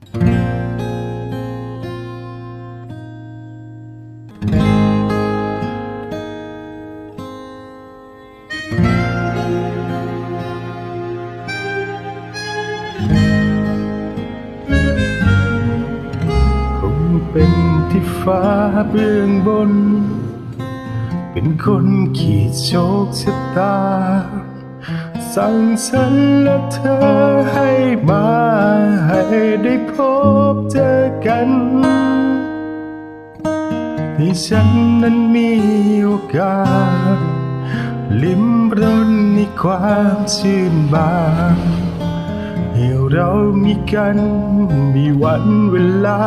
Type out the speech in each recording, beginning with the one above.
คงเป็นที่ฟ้าเบื้องบน เป็นคนขีดโชคชะตา สั่งฉันและเธอให้มาให้ได้พบเจอกันให้ฉันนั้นมีโอกาส ลิ้มรสในความชื่นบานให้เรามีกันมีวันเวลา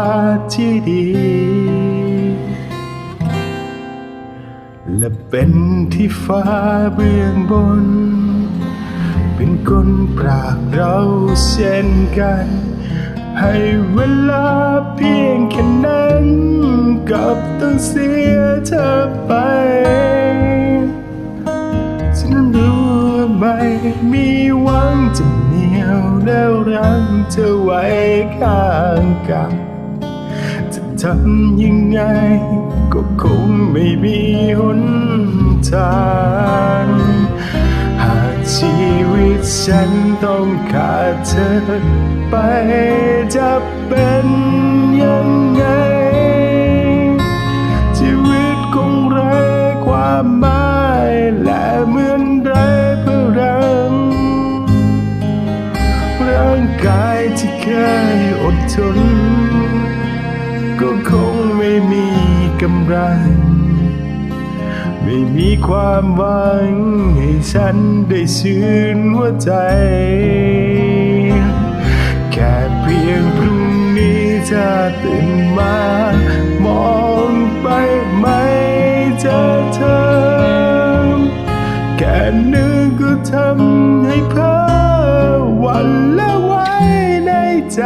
ที่ดี และเป็นที่ฟ้าเบื้องบน เป็นคนปรากเราเช่นกัน ให้เวลาเพียงแค่นั้นกับต้องเสียเธอไปฉันรู้ว่าไม่มีหวังจะเหนียวแล้วรังเธอไว้ข้างกายจะทำยังไงก็คงไม่มีหนทาง ฉันต้องขาดเธอไปจะเป็นยังไง ชีวิตคงไร้ความหมายและเหมือนไร้พลังร่างกายที่เคยอดทนก็คงไม่มีกำลัง ไม่มีความหวังให้ฉันได้ชื่นหัวใจ แค่เพียงพรุ่งนี้จะตื่นมามองไปไม่เจอเธอ แค่นึกก็ทำให้เพ้อหวันละไว้ในใจ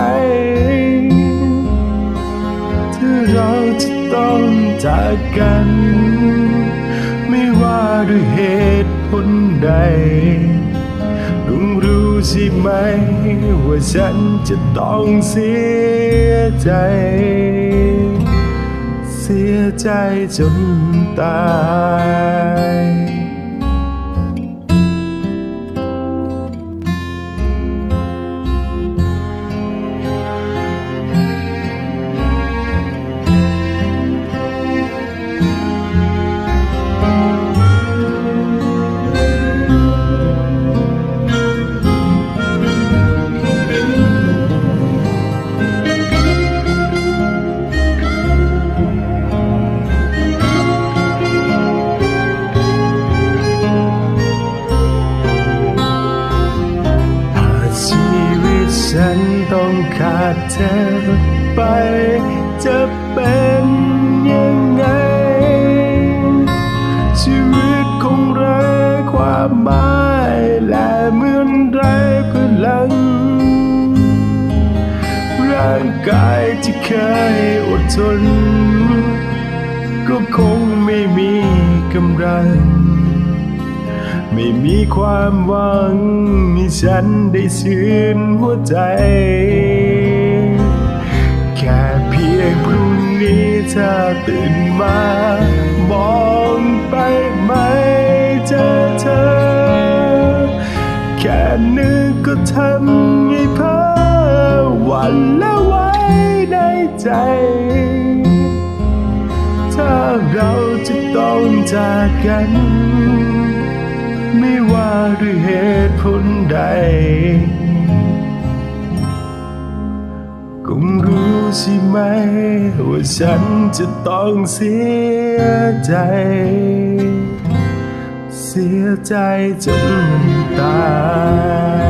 ถ้าเราจะต้องจากกัน ด้วยเหตุผลใดต้องรู้ใช่ไหม ว่าฉันจะต้องเสียใจ เสียใจจนตาย เธอไปจะเป็นยังไง ชีวิตคงไร้ความหมายและเหมือนไร้พลัง ร่างกายที่เคยอดทน ก็คงไม่มีกำลัง ไม่มีความหวังให้ฉันได้ชื่นหัวใจ ตื่นมามองไปไม่เจอเธอ แค่นึกก็ทำให้เพ้อวันละไว้ในใจ ถ้าเราจะต้องจากกัน ไม่ว่าด้วยเหตุผลใด ใช่ไหม ว่าฉันจะต้องเสียใจ เสียใจจนตาย